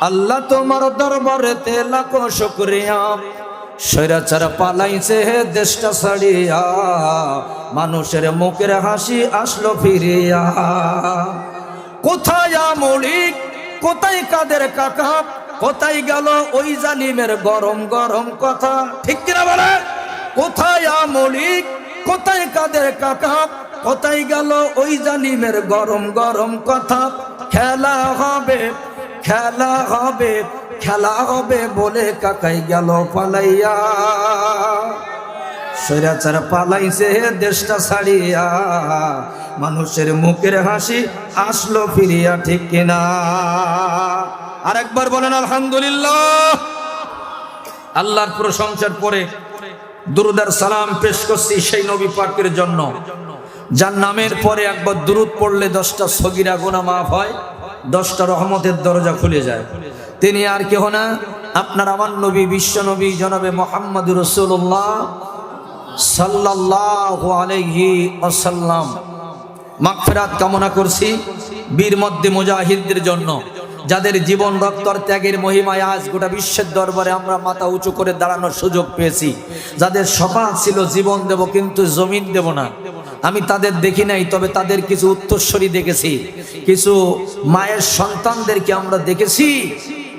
আল্লাহ তোমার দরবারেতে লাখো শুক্রিয়া। স্বৈরাচার পালাইছে হে দেশটা ছাড়িয়া। মানুষের মুখের হাসি আসলো ফিরিয়া। কোথায় মৌলিক কোথায় কাদের কাকা? কোথায় গেল ওই জালিমের গরম গরম কথা? ঠিক কিনা বলে? কোথায় মৌলিক কোথায় কাদের কাকা? কোথায় গেল ওই জালিমের গরম গরম কথা? খেলা হবে খেলা হবে খেলা হবে বলে কাকাই গেল পালাইয়া। স্বৈরাচার পালাইছে দেশটা ছাড়িয়া। মানুষের মুখের হাসি আসলো ফিরিয়া, ঠিক কিনা? আরেকবার বলেন, আলহামদুলিল্লাহ। আল্লাহর প্রশংসার পরে দুরুদার সালাম পেশ করছি সেই নবী পাকের জন্য। যার নামের পরে একবার দুরুদ পড়লে দশটা সগিরা গোনা মাফ হয়। দশটা রহমতের দরজা খুলে যায়। তিনি আর কেহ না। আপনার আমার নবী, বিশ্ব নবী, জনাবে মোহাম্মদ রসুল্লাহ সাল্লাল্লাহু আলাইহি ওয়াসাল্লাম। মাগফিরাত কামনা করছি বীর মধ্যে মুজাহিদদের জন্য। যাদের জীবন রক্তর ত্যাগের মহিমায় আজ গোটা বিশ্বের দরবারে আমরা মাথা উঁচু করে দাঁড়ানোর সুযোগ পেয়েছি। যাদের সপাত ছিল, জীবন দেব কিন্তু জমিন দেব না। আমি তাদের দেখি নাই, তবে তাদের কিছু উত্তরস্বরী দেখেছি। কিছু মায়ের সন্তানদেরকে আমরা দেখেছি।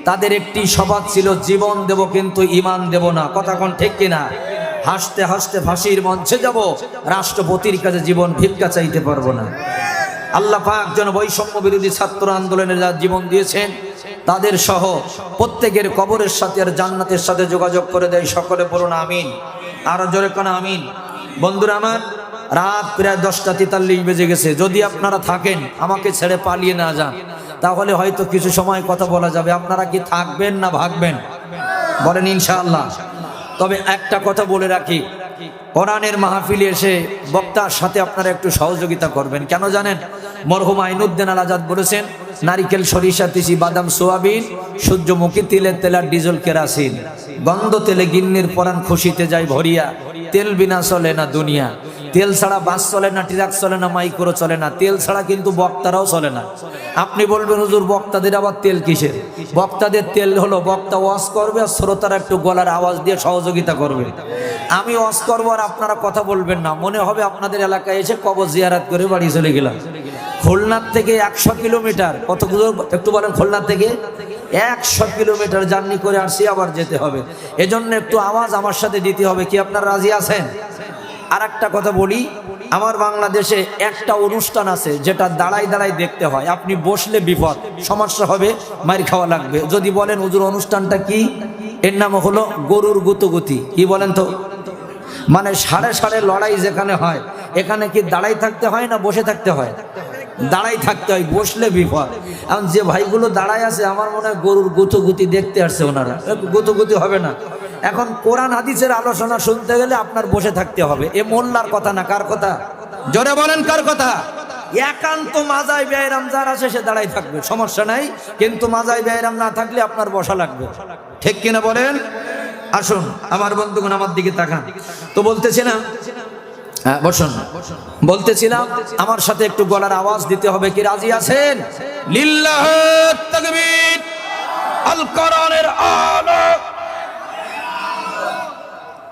তাদের একটি স্বভাব ছিল, জীবন দেব কিন্তু ইমান দেব না। কথা কোন ঠিক কিনা? হাসতে হাসতে ফাঁসির মঞ্চে যাব, রাষ্ট্রপতির কাছে জীবন ভিক্ষা চাইতে পারব না। আল্লাহ পাক যেন বৈষম্য বিরোধী ছাত্র আন্দোলনে যারা জীবন দিয়েছেন, তাদের সহ প্রত্যেকের কবরের সাথে আর জান্নাতের সাথে যোগাযোগ করে দেয়। সকলে বলুন, আমিন। আরও জোরে কোন আমিন? বন্ধুরা আমার রাত প্রায় দশটা তেতাল্লিশ বেজে গেছে। যদি আপনারা থাকেন, আমাকে ছেড়ে পালিয়ে না যান, তাহলে হয়তো কিছু সময় কথা বলা যাবে। আপনারা কি থাকবেন না ভাগবেন? বলেন ইনশাআল্লাহ। তবে একটা কথা বলে রাখি, কোরআনের মাহফিলে এসে বক্তার সাথে আপনারা একটু সহযোগিতা করবেন। কেন জানেন? মরহুম আইনুদ্দিন আল আজাদ বলেছেন, নারিকেল, সরিষা, তিসি, বাদাম, সোয়াবিন, সূর্যমুখী তেলের তেলার ডিজেল কেরাসিন। গন্ধ তেলে গিন্নির পরাণ খুশিতে যায় ভরিয়া। তেল বিনা চলে না দুনিয়া। তেল ছাড়া বাস চলে না, ট্রাক চলে না, মাইক্রো চলে না। তেল ছাড়া কিন্তু বক্তারাও চলে না। আপনি বলবেন, হুজুর, বক্তাদের আবার তেল কিসের? বক্তাদের তেল হলো, বক্তা ওয়াশ করবে আর শ্রোতারা একটু গলার আওয়াজ দিয়ে সহযোগিতা করবে। আমি ওয়াশ করব আর আপনারা কথা বলবেন না। মনে হবে আপনাদের এলাকায় এসে কবর জিয়ারাত করে বাড়ি চলে গেলাম। খুলনার থেকে একশো কিলোমিটার কতগুলো একটু বলেন খুলনার থেকে? একশো কিলোমিটার জার্নি করে আসছি আবার যেতে হবে। এজন্য একটু আওয়াজ আমার সাথে দিতে হবে। কি আপনার রাজি আছেন? আর একটা কথা বলি, আমার বাংলাদেশে একটা অনুষ্ঠান আছে যেটা দাঁড়াই দাঁড়াই দেখতে হয়। আপনি বসলে বিপদ, সমস্যা হবে, মার খাওয়া লাগবে। যদি বলেন, হুজুর, অনুষ্ঠানটা কি? এর নাম হলো গরুর গুতগুতি। কি বলেন তো? মানে সাড়ে সাড়ে লড়াই যেখানে হয়, এখানে কি দাঁড়াই থাকতে হয় না বসে থাকতে হয়? দাঁড়াই থাকতে হয়, বসলে বিপদ। এখন যে ভাইগুলো দাঁড়ায় আছে, আমার মনে হয় গরুর গুতগুতি দেখতে আসছে ওনারা। গুতগুতি হবে না। এখন কোরআন হাদিসের আলোচনা শুনতে গেলে আপনার বসে থাকতে হবে। এ মোল্লার কথা না কার কথা? জোরে বলেন কার কথা? একান্ত মাজায় ব্যয়রাম যার আছে সে দাঁড়াই থাকবে। সমস্যা নাই কিন্তু মাজায় ব্যয়রাম না থাকলে আপনার বসা লাগবে। ঠিক কিনা বলেন? আসুন আমার বন্ধুগণ আমার দিকে তাকান। তো বলতেছি না? হ্যাঁ বসুন। বলতেছিলাম আমার সাথে একটু গলার আওয়াজ দিতে হবে কি রাজি আছেন? লিল্লাহ তাকবীর আল কোরআনের আলো।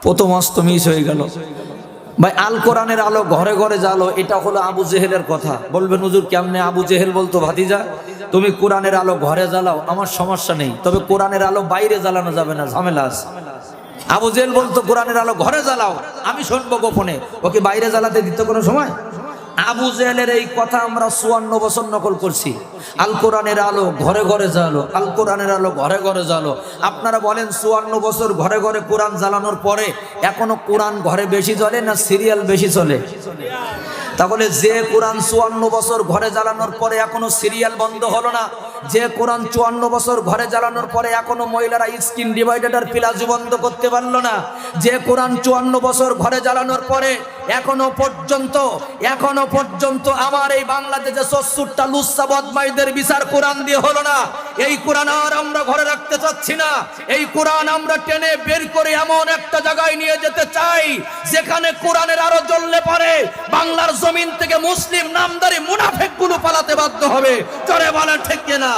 প্রথম অস্ত মিস হয়ে গেল। ভাই, আল কোরআনের আলো ঘরে ঘরে জালো এটা হলো আবু জেহেলের কথা। বলবেন, হুজুর, কেমনে আবু জেহেল বলতো, ভাতিজা? তুমি কোরআনের আলো ঘরে জ্বালাও, আমার সমস্যা নেই। তবে কোরআনের আলো বাইরে জ্বালানো যাবে না, ঝামেলা আবু জেহেল বলতো, কোরআনের আলো ঘরে জ্বালাও, আমি শুনব গোপনে। ওকে, বাইরে জ্বালাতে দিত কোনো সময়? আবু জেহেলের এই কথা আমরা চুয়ান্ন বছর নকল করছি। আল কোরআনের আলো ঘরে ঘরে জ্বালো, আল কোরআনের আলো ঘরে ঘরে জ্বালো। আপনারা বলেন চুয়ান্ন বছর ঘরে ঘরে কোরআন জ্বালানোর পরে এখনও কোরআন ঘরে বেশি চলে না সিরিয়াল বেশি চলে? তাহলে যে কোরআন চুয়ান্ন বছর ঘরে জ্বালানোর পরে এখনও সিরিয়াল বন্ধ হলো না? যে কোরআন চুয়ান্ন বছর ঘরে জ্বালানোর পরে এখনও মহিলারা স্ক্রিন ডিভাইডার প্লাস বন্ধ করতে পারল না। যে কোরআন চুয়ান্ন বছর ঘরে জ্বালানোর পরে এখনও পর্যন্ত এখনও পর্যন্ত আমার এই বাংলাদেশে সত্তরটা লুচ্ছা বদমাইদের বিচার কোরআন দিয়ে হলো না। এই কোরআন আর আমরা ঘরে রাখতে চাচ্ছি না। এই কোরআন আমরা টেনে বের করে এমন একটা জায়গায় নিয়ে যেতে চাই, যেখানে কোরআনের আরও জ্বললে পারে। বাংলার জমিন থেকে মুসলিম নামদারি মুনাফেকগুলো পালাতে বাধ্য হবে। চরে বলা ঠিক না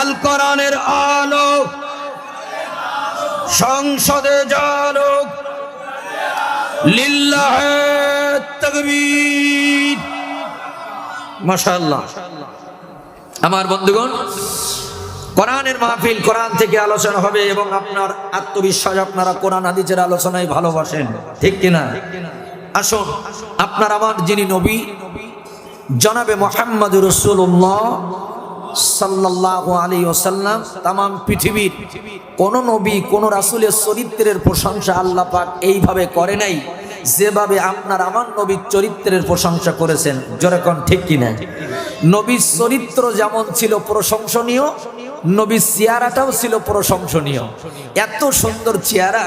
আল কোরআনের আলো সংসদে জালুক লিল্লাহ তকবীর। মাশাআল্লাহ। আমার বন্ধুগণ কোরআনের মাহফিল কোরআন থেকে আলোচনা হবে এবং আপনার আত্মবিশ্বাস আপনারা কোরআন হাদিসের আলোচনায় ভালোবাসেন। ঠিক কিনা? আসুন, আপনার আমার যিনি নবী, জনাবে মোহাম্মদ রসুল্লাহ সাল্লাহ আলী ওসাল্লাম তাম পৃথিবীর কোন নবী, কোন রাসুলের চরিত্রের প্রশংসা আল্লাহ পাক এইভাবে করে নাই, যেভাবে আপনার আমার নবীর চরিত্রের প্রশংসা করেছেন। যেরকম ঠিক কিনা? নবীর চরিত্র যেমন ছিল প্রশংসনীয় নবীর চেহারাটাও ছিল প্রশংসনীয়। এত সুন্দর চেহারা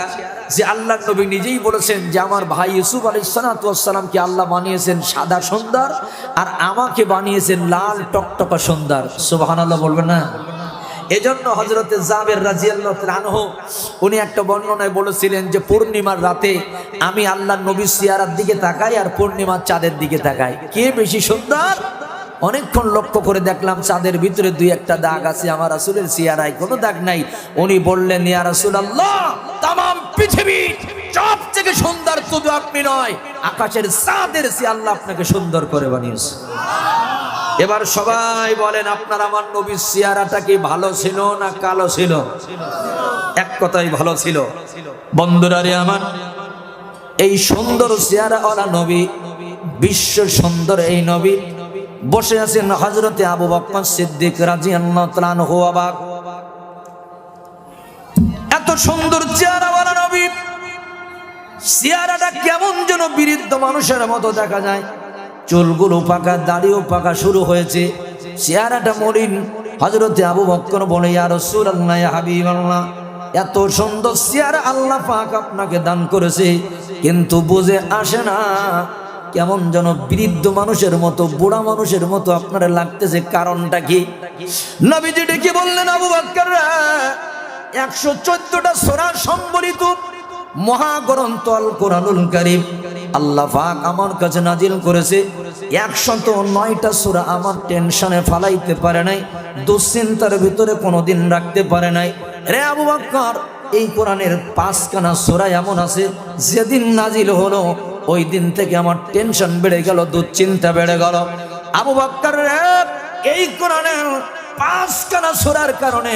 যে আল্লাহ নবী নিজেই বলেছেন যে আমার ভাই ইউসুফ আলী সালাতামকে আল্লাহ বানিয়েছেন সাদা সুন্দর আর আমাকে বানিয়েছেন লাল টকটকা সুন্দর। সুবাহান আল্লাহ বলবেন না? এজন্য হজরতে জাবের রাজিয়াল্লাহ রানহ উনি একটা বর্ণনায় বলেছিলেন যে পূর্ণিমার রাতে আমি আল্লাহ নবী সিয়ারার দিকে তাকাই আর পূর্ণিমার চাঁদের দিকে তাকাই। কে বেশি সুন্দর? অনেকক্ষণ লক্ষ্য করে দেখলাম চাঁদের ভিতরে দুই একটা দাগ আছে। আমার রাসুলের সিয়ারায় কোনো দাগ নাই। উনি বললেন, ইয়া রাসুল আল্লাহ তাম পৃথিবী সব থেকে সুন্দর শুধু আপনি নয়, আকাশের চাঁদের সে আল্লাহ আপনাকে সুন্দর করে বানিয়েছে। এবার সবাই বলেন, আপনার আমার নবীর সিয়ারাটা কি ভালো ছিল না কালো ছিল? এক কথাই ভালো ছিল। বন্ধুরা রে আমার, এই সুন্দর সিয়ারা ওলা নবী, বিশ্ব সুন্দর এই নবী বসে আছেন হজরতে আবু বকর সিদ্দিক রাজি আল্লাহ অবাক এত সুন্দর চেহারাওয়ালা নবী। চেহারাটা কেমন যেন বিরুদ্ধ মানুষের মতো দেখা যায়। চুলগুলো পাকা, দাড়িও পাকা শুরু হয়েছে। চেহারাটা মরিন হজরতে আবু বক্কর বলে আর সুর আল্লাহ হাবিব আল্লাহ এত সুন্দর চেহারা আল্লাহ পাক আপনাকে দান করেছে। কিন্তু বুঝে আসে না কেমন যেন বৃদ্ধ মানুষের মতো, বুড়া মানুষের মতো আপনারা লাগতেছে কারণটা কি? নবীজি ডেকে বললেন, আবু বক্কর একশো চোদ্দটা সোরা সম্বলিত মহাগ্রন্থ আল কোরআনুল কারিম আল্লাহ পাক আমার কাছে নাজিল করেছে। একশত নয়টা সুরা আমার টেনশনে ফালাইতে পারে নাই, দুশ্চিন্তার ভিতরে কোনোদিন রাখতে পারে নাই। রে আবু বাক্কর, এই কোরআনের পাঁচখানা সোরা এমন আছে, যেদিন নাজিল হলো ওই দিন থেকে আমার টেনশন বেড়ে গেল, দুশ্চিন্তা বেড়ে গেল। আবু বাক্কর, এই কোরআনের পাঁচখানা সোরার কারণে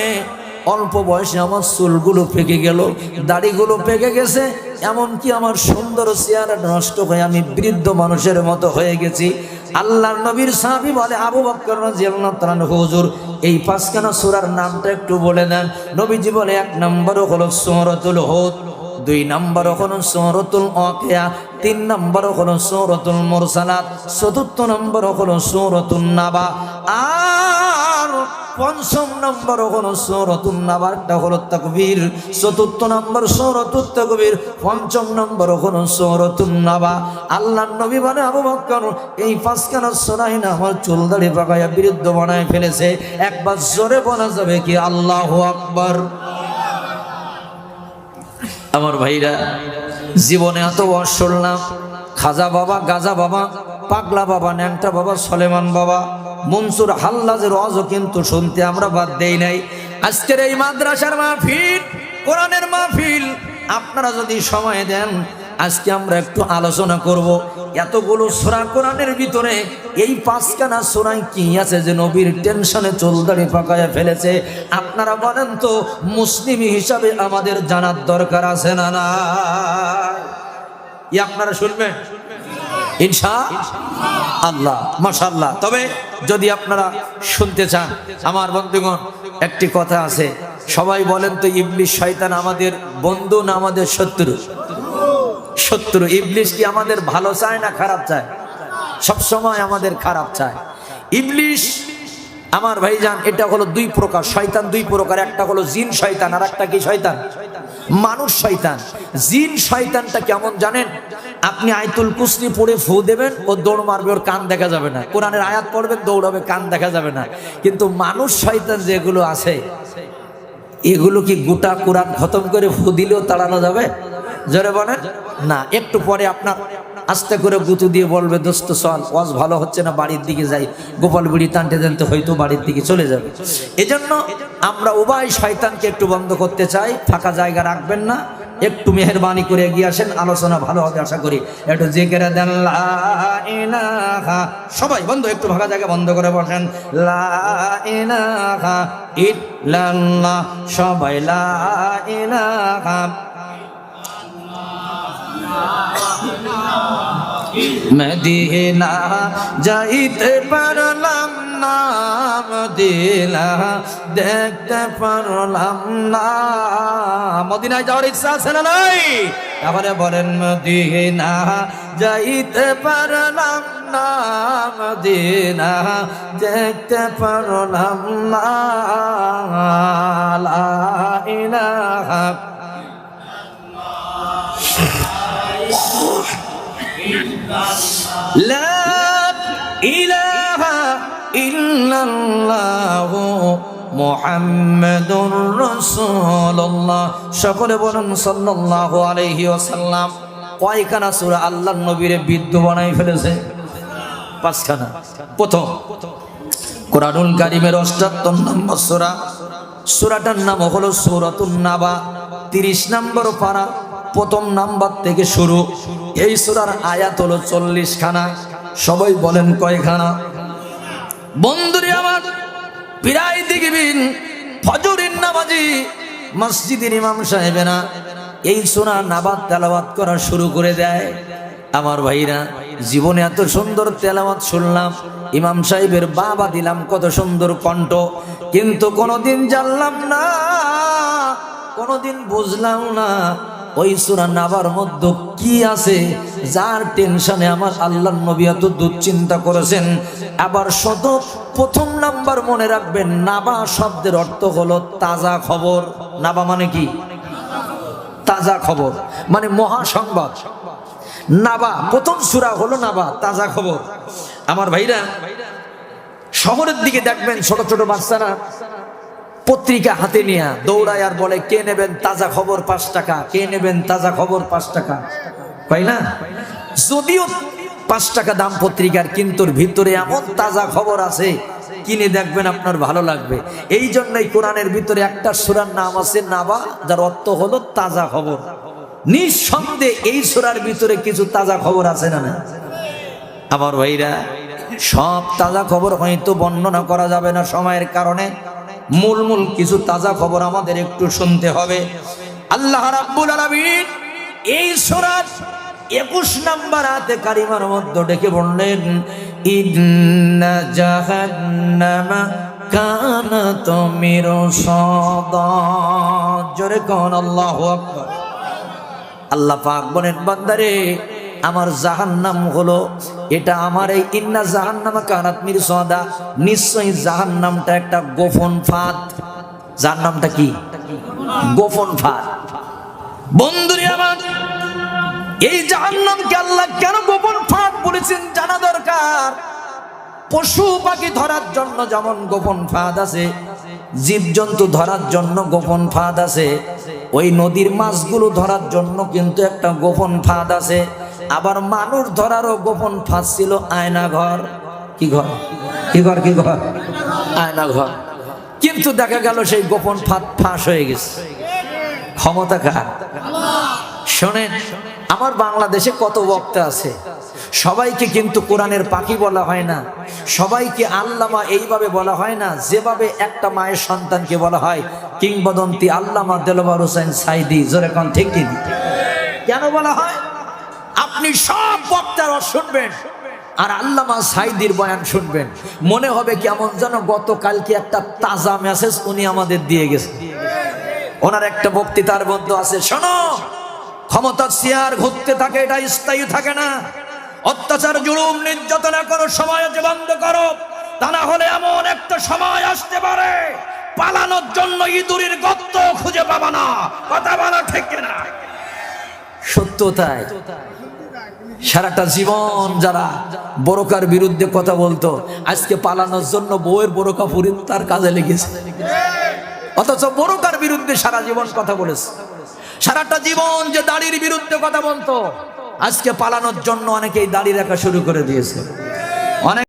অল্প বয়সে আমার চুলগুলো পেকে গেল, দাড়িগুলো পেকে গেছে, এমনকি আমার সুন্দর চেয়ারা নষ্ট হয়ে আমি বৃদ্ধ মানুষের মতো হয়ে গেছি। আল্লাহর নবীর সাহাবি বলে, আবু বক্কর রাদিয়াল্লাহু হুজুর, এই পাঁচখানা সূরার নামটা একটু বলে দেন। নবীজি বলে, এক নম্বর হলো সূরাতুল হুদ। দুই নম্বর হলো সূরাতুল ওয়াকিয়া, তিন নম্বর হলো সূরাতুল মুরসালাত, চতুর্থ নম্বর হলো সূরাতুন নাবা, আর পঞ্চম নম্বর হলো সৌরতুল নাবারটা হলো তাকবীর, চতুর্থ নম্বর সৌরতুল তাকবীর, পঞ্চম নম্বর হলো সৌরতুল নাবা। আল্লাহ নবী মানে আবু বকর এই পাঁচখানা সোনাই না আমার চুল দাড়ি পাকাইয়া বিরুদ্ধ বানায় ফেলেছে, একবার জোরে বলা যাবে কি আল্লাহ আকবার? আমার ভাইরা, জীবনে এত বয়স শুনলাম, খাজা বাবা, গাজা বাবা, পাগলা বাবা, ন্যাংটা বাবা, সলেমান বাবা, মনসুর হাল্লাজের অজও কিন্তু শুনতে আমরা বাদ দেই নাই। আজকের এই মাদ্রাসার মাহফিল, কোরআনের মাহফিল, আপনারা যদি সময় দেন আজকে আমরা একটু আলোচনা করব। এতগুলো সোরা কোরআনের ভিতরে এই পাঁচখানা সোরাই কি আছে যে নবীর টেনশনে চুলদাড়ি পাকায় ফেলেছে? আপনারা বলেন তো, মুসলিম হিসাবে আমাদের জানার দরকার আছে না না? ই আপনারা শুনবেন? ইনশা আল্লাহ মাশাল্লাহ তবে যদি আপনারা শুনতে চান, আমার বন্ধুগণ, একটি কথা আছে। সবাই বলেন তো ইবলিশ শয়তান আমাদের বন্ধু না আমাদের শত্রু? শত্রু ইবলিশ কি আমাদের ভালো চায় না খারাপ চায়? সব সময় আমাদের খারাপ চায়। ইবলিশ আমার ভাই ভাইজান, এটা হলো দুই প্রকার, শয়তান দুই প্রকার, একটা হলো জিন শয়তান, আর একটা কি শয়তান? মানুষ শয়তান। জিন শয়তানটা কেমন জানেন? আপনি আয়তুল কুসরি পড়ে ফু দেবেন, ও দৌড় মারবে, ওর কান দেখা যাবে না। কোরআনের আয়াত পড়বেন, দৌড়াবে, কান দেখা যাবে না। কিন্তু মানুষ শয়তান যেগুলো আছে, এগুলো কি গোটা কোরআন খতম করে ফু দিলেও তাড়ানো যাবে? জোরে বলেন? না, একটু পরে আপনার আস্তে করে গুতু দিয়ে বলবে, দোস্ত, চল, ওয়াজ ভালো হচ্ছে না, বাড়ির দিকে যাই। গোপাল বুড়ি টানতে টানতে হয়তো বাড়ির দিকে চলে যাবে। এজন্য আমরা উভয় শয়তানকে একটু বন্ধ করতে চাই, ফাঁকা জায়গা রাখবেন না, একটু মেহরবানি করে এগিয়ে আসেন, আলোচনা ভালো হবে আশা করি। একটু জেকেরে দেন সবাই বন্ধ, একটু ফাঁকা জায়গা বন্ধ করে বসেন। সবাই লা মদিনা যাইতে পারলাম না, মদিনা দেখতে পারলাম না। মদিনায় যাওয়ার ইচ্ছা আছে না নাই? তাহলে বলেন, মদিনা যাইতে পারলাম না দেখতে পারলাম না। মুহাম্মাদুর রাসূলুল্লাহ। সকলে বলুন সাল্লাল্লাহু আলাইহি ওয়াসাল্লাম, কয়খানা সূরা আল্লাহর নবীরে বিদ্য বানাই ফেলেছে? পাঁচখানা। প্রথম, কোরআনুল কারিমের অষ্টাত্তর নম্বর সূরা। সূরাটার নাম হলো সূরাতুন নাবা। তিরিশ নম্বর পারা, প্রথম নাম্বার থেকে শুরু। এই সূরার আয়াত হলো চল্লিশ খানা সবাই বলেন কয়খানা? বন্ধুরে আমার প্রায় দেখবেন ফজরের নামাজি মসজিদের ইমাম সাহেবেরা এই সোনা নাবাদ তেলাবাদ করা শুরু করে দেয়। আমার ভাইরা, জীবনে এত সুন্দর তেলাওয়াত শুনলাম, ইমাম সাহেবের বাবা দিলাম কত সুন্দর কণ্ঠ, কিন্তু কোনোদিন জানলাম না, কোনোদিন বুঝলাম না ওই সুরা নাবার মধ্যে কি আছে? যার টেনশনে আমার আল্লাহ নবী এত দুশ্চিন্তা করেছেন। আবার শত প্রথম নাম্বার মনে রাখবেন, নাবা শব্দের অর্থ হলো তাজা খবর। নাবা মানে কি? তাজা খবর মানে মহা সংবাদ নাবা, প্রথম সুরা হলো নাবা, তাজা খবর। আমার ভাইরা, শহরের দিকে দেখবেন ছোট ছোট বাচ্চারা পত্রিকা হাতে নিয়ে দৌড়ায় আর বলে, কে নেবেন তাজা খবর পাঁচ টাকা? কে নেবেন তাজা খবর পাঁচ টাকা? তাই না? যদিও পাঁচ টাকা দাম পত্রিকার, কিন্তু ভিতরে এমন তাজা খবর আছে, কিনে দেখবেন আপনার ভালো লাগবে। এই জন্যই কোরআনের ভিতরে একটা সুরার নাম আছে নাবা, যার অর্থ হলো তাজা খবর। নিঃসন্দেহে এই সুরার ভিতরে কিছু তাজা খবর আছে না না আমার ভাইরা, সব তাজা খবর হয়তো বর্ণনা করা যাবে না সময়ের কারণে। মূল মূল কিছু তাজা খবর আমাদের একটু শুনতে হবে। আল্লাহ রাব্বুল আলামিন এই সূরার 21 নাম্বার আয়াতে কারিমার মধ্যে ডেকে বললেন, ইন্না জাহান্নামা কানাত মিরসাদা জোরে কোন, আল্লাহু আকবার। আল্লাহ পাক বলেন, বান্দারে, আমার জাহান্নাম হলো এটা আমার এই ইন্না জাহান্নামা কানাত মির সদা। নিশ্চয়ই জাহান্নামটা একটা গোপন ফাঁদ। জাহান্নামটা কি? গোপন ফাঁদ। বন্ধুরে আমার, এই জাহান্নামকে আল্লাহ কেন গোপন ফাঁদ বলেছেন জানা দরকার? পশু পাখি ধরার জন্য যেমন গোপন ফাঁদ আছে, জীবজন্তু ধরার জন্য গোপন ফাঁদ আছে, ওই নদীর মাছগুলো ধরার জন্য কিন্তু একটা গোপন ফাঁদ আছে। আবার মানুষ ধরারও গোপন ফাঁস ছিল আয়না ঘর কি ঘর? কি ঘর কি ঘর? আয়না ঘর কিন্তু দেখা গেল সেই গোপন ফাঁদ ফাঁস হয়ে গেছে। ক্ষমতা কার? শোনেন, আমার বাংলাদেশে কত বক্তা আছে। সবাইকে কিন্তু কোরআনের পাখি বলা হয় না। সবাইকে আল্লামা এইভাবে বলা হয় না, যেভাবে একটা মায়ের সন্তানকে বলা হয়, কিংবদন্তি আল্লামা দেলবার হোসেন সাইদি। জোরে কন, ঠিক কেন বলা হয়? আপনি সব বক্তার শুনবেন আর আল্লামা সাইদির বয়ান শুনবেন। মনে হবে কেমন যেন গতকালকে একটা তাজা মেসেজ উনি আমাদের দিয়ে গেছে। ওনার একটা বক্তৃতার মধ্যে আছে, শোনো ক্ষমতার চেয়ার ঘুরতে থাকে, এটা স্থায়ী থাকে না। অত্যাচার, জুলুম, নির্যাতনা কোনো সময় বন্ধ করো। তা না হলে এমন একটা সময় আসতে পারে, পালানোর জন্য ইঁদুরের গর্ত খুঁজে পাবা না। কথা বলা ঠিক না সত্য তাই। সারাটা জীবন যারা বরকার বিরুদ্ধে কথা বলতো, আজকে পালানোর জন্য বউয়ের বরকা পুরি তার কাজে লেগেছে। অথচ বরকার বিরুদ্ধে সারা জীবন কথা বলেছে। সারাটা জীবন যে দাড়ির বিরুদ্ধে কথা বলতো, আজকে পালানোর জন্য অনেকেই দাড়ি রাখা শুরু করে দিয়েছে। অনেক